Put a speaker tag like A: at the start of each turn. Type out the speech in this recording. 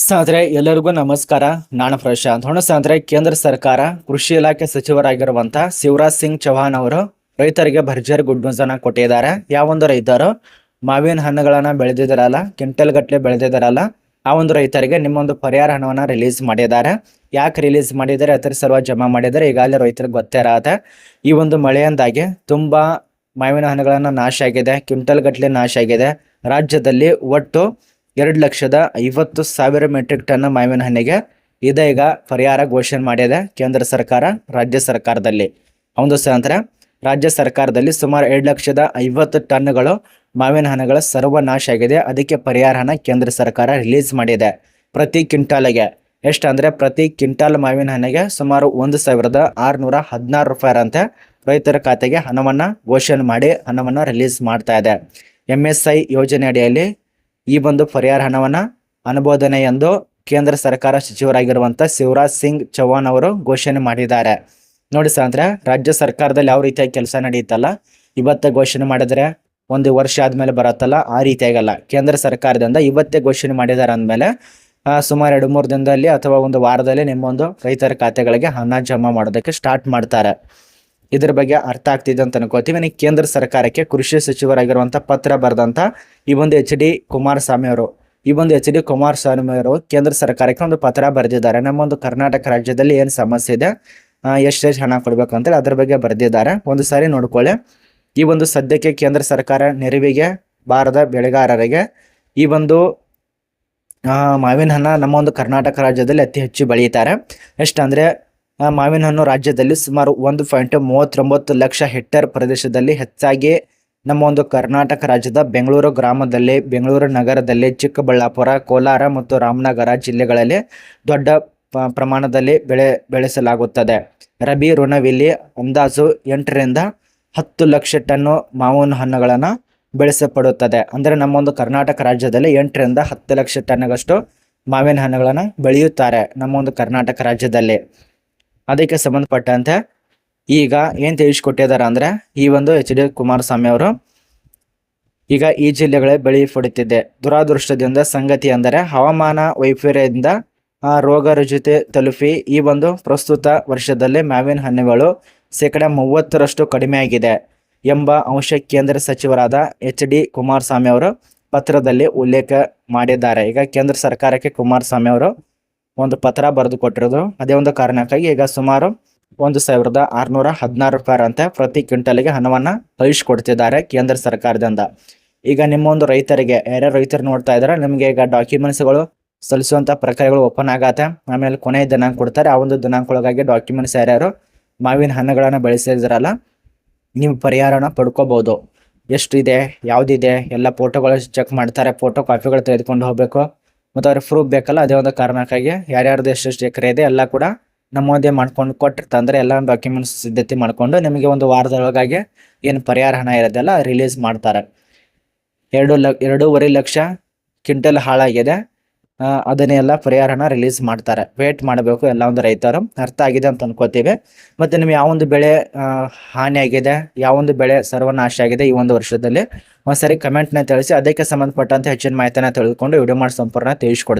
A: ಸ್ನೇಹಿತರೆ, ಎಲ್ಲರಿಗೂ ನಮಸ್ಕಾರ. ನಾನು ಪ್ರಶಾಂತ್. ಹೊಣ ಸ್ನೇಹಿತರೆ, ಕೇಂದ್ರ ಸರ್ಕಾರ, ಕೃಷಿ ಇಲಾಖೆ ಸಚಿವರಾಗಿರುವಂತ ಶಿವರಾಜ್ ಸಿಂಗ್ ಚೌಹಾನ್ ಅವರು ರೈತರಿಗೆ ಭರ್ಜರಿ ಗುಡ್ ನ್ಯೂಸ್ ಅನ್ನ ಕೊಟ್ಟಿದ್ದಾರೆ. ಯಾವೊಂದು ರೈತರು ಮಾವಿನ ಹಣ್ಣುಗಳನ್ನ ಬೆಳೆದಿದ್ದಾರಲ್ಲ ಕ್ವಿಂಟಲ್ ಗಟ್ಟಲೆ ಬೆಳೆದಿದ್ದಾರಲ್ಲ, ಆ ಒಂದು ರೈತರಿಗೆ ನಿಮ್ಮೊಂದು ಪರಿಹಾರ ಹಣವನ್ನ ರಿಲೀಸ್ ಮಾಡಿದ್ದಾರೆ. ಯಾಕೆ ರಿಲೀಸ್ ಮಾಡಿದ್ದಾರೆ? ಅದರ ಸಲುವಾಗಿ ಜಮಾ ಮಾಡಿದ್ದಾರೆ. ಈಗಾಗಲೇ ರೈತರಿಗೆ ಗೊತ್ತೇ ಇರತ್ತೆ ಈ ಒಂದು ಮಳೆಯಿಂದಾಗಿ ತುಂಬಾ ಮಾವಿನ ಹಣ್ಣುಗಳನ್ನ ನಾಶ ಆಗಿದೆ ಕ್ವಿಂಟಲ್ ಗಟ್ಟಲೆ ನಾಶ ಆಗಿದೆ. ರಾಜ್ಯದಲ್ಲಿ ಒಟ್ಟು ಎರಡು ಲಕ್ಷದ ಐವತ್ತು ಸಾವಿರ ಮೆಟ್ರಿಕ್ ಟನ್ ಮಾವಿನ ಹಣ್ಣಿಗೆ ಇದೀಗ ಪರಿಹಾರ ಘೋಷಣೆ ಮಾಡಿದೆ ಕೇಂದ್ರ ಸರ್ಕಾರ, ರಾಜ್ಯ ಸರ್ಕಾರದಲ್ಲಿ. ಒಂದು ನಂತರ ರಾಜ್ಯ ಸರ್ಕಾರದಲ್ಲಿ ಸುಮಾರು ಎರಡು ಲಕ್ಷದ ಐವತ್ತು ಟನ್ಗಳು ಮಾವಿನ ಹಣ್ಣುಗಳ ಸರ್ವನಾಶ ಆಗಿದೆ. ಅದಕ್ಕೆ ಪರಿಹಾರ ಹಣ ಕೇಂದ್ರ ಸರ್ಕಾರ ರಿಲೀಸ್ ಮಾಡಿದೆ ಪ್ರತಿ ಕ್ವಿಂಟಾಲ್ಗೆ. ಎಷ್ಟು ಅಂದ್ರೆ ಪ್ರತಿ ಕ್ವಿಂಟಾಲ್ ಮಾವಿನ ಹಣ್ಣಿಗೆ ಸುಮಾರು ಒಂದು ಸಾವಿರದ ಆರುನೂರ ಹದಿನಾರು ರೂಪಾಯಿರಂತೆ ರೈತರ ಖಾತೆಗೆ ಹಣವನ್ನು ಘೋಷಣೆ ಮಾಡಿ ಹಣವನ್ನು ರಿಲೀಸ್ ಮಾಡ್ತಾ ಇದೆ. ಎಂ ಎಸ್ ಐ ಯೋಜನೆ ಅಡಿಯಲ್ಲಿ ಈ ಒಂದು ಪರಿಹಾರ ಹಣವನ್ನ ಅನುಮೋದನೆ ಎಂದು ಕೇಂದ್ರ ಸರ್ಕಾರ ಸಚಿವರಾಗಿರುವಂತ ಶಿವರಾಜ್ ಸಿಂಗ್ ಚೌಹಾಣ್ ಅವರು ಘೋಷಣೆ ಮಾಡಿದ್ದಾರೆ. ನೋಡಿ ಅಂದ್ರೆ ರಾಜ್ಯ ಸರ್ಕಾರದಲ್ಲಿ ಯಾವ ರೀತಿಯಾಗಿ ಕೆಲಸ ನಡೆಯುತ್ತಲ್ಲ, ಇವತ್ತೇ ಘೋಷಣೆ ಮಾಡಿದ್ರೆ ಒಂದು ವರ್ಷ ಆದ್ಮೇಲೆ ಬರತ್ತಲ್ಲ, ಆ ರೀತಿಯಾಗಲ್ಲ. ಕೇಂದ್ರ ಸರ್ಕಾರದಿಂದ ಇವತ್ತೇ ಘೋಷಣೆ ಮಾಡಿದ್ದಾರೆ ಅಂದಮೇಲೆ ಸುಮಾರು ಎರಡು ಮೂರು ದಿನದಲ್ಲಿ ಅಥವಾ ಒಂದು ವಾರದಲ್ಲಿ ನಿಮ್ಮೊಂದು ರೈತರ ಖಾತೆಗಳಿಗೆ ಹಣ ಜಮಾ ಮಾಡೋದಕ್ಕೆ ಸ್ಟಾರ್ಟ್ ಮಾಡ್ತಾರೆ. ಇದ್ರ ಬಗ್ಗೆ ಅರ್ಥ ಆಗ್ತಿದೆ ಅಂತ ಅನ್ಕೋತೀವಿ. ಕೇಂದ್ರ ಸರ್ಕಾರಕ್ಕೆ ಕೃಷಿ ಸಚಿವರಾಗಿರುವಂಥ ಪತ್ರ ಬರೆದಂತ ಈ ಒಂದು ಎಚ್ ಡಿ ಕುಮಾರಸ್ವಾಮಿ ಅವರು, ಈ ಒಂದು ಎಚ್ ಡಿ ಕುಮಾರಸ್ವಾಮಿ ಅವರು ಕೇಂದ್ರ ಸರ್ಕಾರಕ್ಕೆ ಒಂದು ಪತ್ರ ಬರೆದಿದ್ದಾರೆ. ನಮ್ಮ ಒಂದು ಕರ್ನಾಟಕ ರಾಜ್ಯದಲ್ಲಿ ಏನು ಸಮಸ್ಯೆ ಇದೆ ಎಷ್ಟೆಷ್ಟು ಹಣ ಕೊಡ್ಬೇಕು ಅಂತೇಳಿ ಅದ್ರ ಬಗ್ಗೆ ಬರೆದಿದ್ದಾರೆ. ಒಂದು ಸಾರಿ ನೋಡ್ಕೊಳ್ಳಿ. ಈ ಒಂದು ಸದ್ಯಕ್ಕೆ ಕೇಂದ್ರ ಸರ್ಕಾರ ನೆರವಿಗೆ ಬಾರದ ಬೆಳೆಗಾರರಿಗೆ ಈ ಒಂದು ಮಾವಿನ ಹಣ್ಣ ನಮ್ಮ ಒಂದು ಕರ್ನಾಟಕ ರಾಜ್ಯದಲ್ಲಿ ಅತಿ ಹೆಚ್ಚು ಬೆಳೆಯುತ್ತಾರೆ ಎಷ್ಟಂದ್ರೆ ಮಾವಿನ ಹಣ್ಣು ರಾಜ್ಯದಲ್ಲಿ ಸುಮಾರು ಒಂದು ಪಾಯಿಂಟ್ ಮೂವತ್ತೊಂಬತ್ತು ಲಕ್ಷ ಹೆಕ್ಟೇರ್ ಪ್ರದೇಶದಲ್ಲಿ ಹೆಚ್ಚಾಗಿ ನಮ್ಮ ಒಂದು ಕರ್ನಾಟಕ ರಾಜ್ಯದ ಬೆಂಗಳೂರು ಗ್ರಾಮದಲ್ಲಿ, ಬೆಂಗಳೂರು ನಗರದಲ್ಲಿ, ಚಿಕ್ಕಬಳ್ಳಾಪುರ, ಕೋಲಾರ ಮತ್ತು ರಾಮನಗರ ಜಿಲ್ಲೆಗಳಲ್ಲಿ ದೊಡ್ಡ ಪ್ರಮಾಣದಲ್ಲಿ ಬೆಳೆ ಬೆಳೆಸಲಾಗುತ್ತದೆ. ರಬಿ ಋಣವಿಲ್ಲಿ ಅಂದಾಜು ಎಂಟರಿಂದ ಹತ್ತು ಲಕ್ಷ ಟನ್ನು ಮಾವಿನ ಹಣ್ಣುಗಳನ್ನು ಬೆಳೆಸಲ್ಪಡುತ್ತದೆ. ಅಂದರೆ ನಮ್ಮ ಒಂದು ಕರ್ನಾಟಕ ರಾಜ್ಯದಲ್ಲಿ ಎಂಟರಿಂದ ಹತ್ತು ಲಕ್ಷ ಟನ್ಗಷ್ಟು ಮಾವಿನ ಹಣ್ಣುಗಳನ್ನು ಬೆಳೆಯುತ್ತಾರೆ ನಮ್ಮ ಒಂದು ಕರ್ನಾಟಕ ರಾಜ್ಯದಲ್ಲಿ. ಅದಕ್ಕೆ ಸಂಬಂಧಪಟ್ಟಂತೆ ಈಗ ಏನು ತಿಳಿಸ್ಕೊಟ್ಟಿದ್ದಾರೆ ಅಂದ್ರೆ ಈ ಒಂದು ಎಚ್ ಡಿ ಕುಮಾರಸ್ವಾಮಿ ಅವರು ಈಗ ಈ ಜಿಲ್ಲೆಗಳೇ ಬೆಳೆ ಪಡುತ್ತಿದೆ ದುರಾದೃಷ್ಟದಿಂದ ಸಂಗತಿ ಅಂದರೆ ಹವಾಮಾನ ವೈಪರ್ಯದಿಂದ ಆ, ರೋಗ ರುಜಿತೆ ತಲುಪಿ ಈ ಒಂದು ಪ್ರಸ್ತುತ ವರ್ಷದಲ್ಲಿ ಮಾವಿನ ಹಣ್ಣುಗಳು ಶೇಕಡ ಮೂವತ್ತರಷ್ಟು ಕಡಿಮೆಯಾಗಿದೆ ಎಂಬ ಅಂಶ ಕೇಂದ್ರ ಸಚಿವರಾದ ಎಚ್ ಡಿ ಕುಮಾರಸ್ವಾಮಿ ಅವರು ಪತ್ರದಲ್ಲಿ ಉಲ್ಲೇಖ ಮಾಡಿದ್ದಾರೆ. ಈಗ ಕೇಂದ್ರ ಸರ್ಕಾರಕ್ಕೆ ಕುಮಾರಸ್ವಾಮಿ ಅವರು ಒಂದು ಪತ್ರ ಬರೆದು ಕೊಟ್ಟಿರೋದು. ಅದೇ ಒಂದು ಕಾರಣಕ್ಕಾಗಿ ಈಗ ಸುಮಾರು ಒಂದು ಸಾವಿರದ ಆರುನೂರ ಹದಿನಾರು ರೂಪಾಯಿ ಅಂತೆ ಪ್ರತಿ ಕ್ವಿಂಟಲ್ಗೆ ಹಣವನ್ನ ಕಳಿಸ್ಕೊಡ್ತಿದ್ದಾರೆ ಕೇಂದ್ರ ಸರ್ಕಾರದಿಂದ. ಈಗ ನಿಮ್ಮ ಒಂದು ರೈತರಿಗೆ, ಯಾರ್ಯಾರು ರೈತರು ನೋಡ್ತಾ ಇದ್ದಾರೆ ನಿಮಗೆ ಈಗ ಡಾಕ್ಯುಮೆಂಟ್ಸ್ಗಳು ಸಲ್ಲಿಸುವಂತ ಪ್ರಕ್ರಿಯೆಗಳು ಓಪನ್ ಆಗತ್ತೆ. ಆಮೇಲೆ ಕೊನೆಯ ದಿನಾಂಕ ಕೊಡ್ತಾರೆ. ಆ ಒಂದು ದಿನಾಂಕದೊಳಗಾಗಿ ಡಾಕ್ಯುಮೆಂಟ್ಸ್ ಯಾರ್ಯಾರು ಮಾವಿನ ಹಣ್ಣುಗಳನ್ನು ಬೆಳೆಸಿದ್ರಲ್ಲ, ನೀವು ಪರಿಹಾರನ ಪಡ್ಕೋಬೋದು. ಎಷ್ಟಿದೆ, ಯಾವ್ದಿದೆ, ಎಲ್ಲ ಫೋಟೋಗಳು ಚೆಕ್ ಮಾಡ್ತಾರೆ. ಫೋಟೋ ಕಾಪಿಗಳು ತೆಗೆದುಕೊಂಡು ಹೋಗ್ಬೇಕು. ಮತ್ತು ಅವ್ರಿಗೆ ಪ್ರೂಫ್ ಬೇಕಲ್ಲ, ಅದೇ ಒಂದು ಕಾರಣಕ್ಕಾಗಿ ಯಾರ್ಯಾರ್ದು ಎಷ್ಟೆಷ್ಟು ಎಕರೆ ಇದೆ, ಎಲ್ಲ ಕೂಡ ನಮ್ಮದೇ ಮಾಡ್ಕೊಂಡು ಕೊಟ್ಟಿರ್ತಂದ್ರೆ ಎಲ್ಲ ಡಾಕ್ಯುಮೆಂಟ್ಸ್ ಸಿದ್ಧತೆ ಮಾಡ್ಕೊಂಡು ನಿಮಗೆ ಒಂದು ವಾರದೊಳಗಾಗಿ ಏನು ಪರಿಹಾರ ಹಣ ಇರೋದೆಲ್ಲ ರಿಲೀಸ್ ಮಾಡ್ತಾರೆ. ಎರಡು ಲ, ಎರಡೂವರೆ ಲಕ್ಷ ಕ್ವಿಂಟಲ್ ಹಾಳಾಗಿದೆ. ಅದನ್ನೆಲ್ಲ ಪರಿಹಾರನ ರಿಲೀಸ್ ಮಾಡ್ತಾರೆ. ವೇಟ್ ಮಾಡಬೇಕು ಎಲ್ಲ ಒಂದು ರೈತರು. ಅರ್ಥ ಆಗಿದೆ ಅಂತ ಅನ್ಕೋತೀವಿ. ಮತ್ತೆ ನಿಮ್ಗೆ ಯಾವೊಂದು ಬೆಳೆ ಹಾನಿ ಆಗಿದೆ ಯಾವೊಂದು ಬೆಳೆ ಸರ್ವನಾಶ ಆಗಿದೆ ಈ ಒಂದು ವರ್ಷದಲ್ಲಿ, ಒಂದ್ಸರಿ ಕಮೆಂಟ್ನ ತಿಳಿಸಿ, ಅದಕ್ಕೆ ಸಂಬಂಧಪಟ್ಟಂತೆ ಹೆಚ್ಚಿನ ಮಾಹಿತಿನ ತಿಳಿದುಕೊಂಡು ವಿಡಿಯೋ ಮಾಡಿ ಸಂಪೂರ್ಣ ತಿಳಿಸ್ಕೊಡ್ತೀನಿ.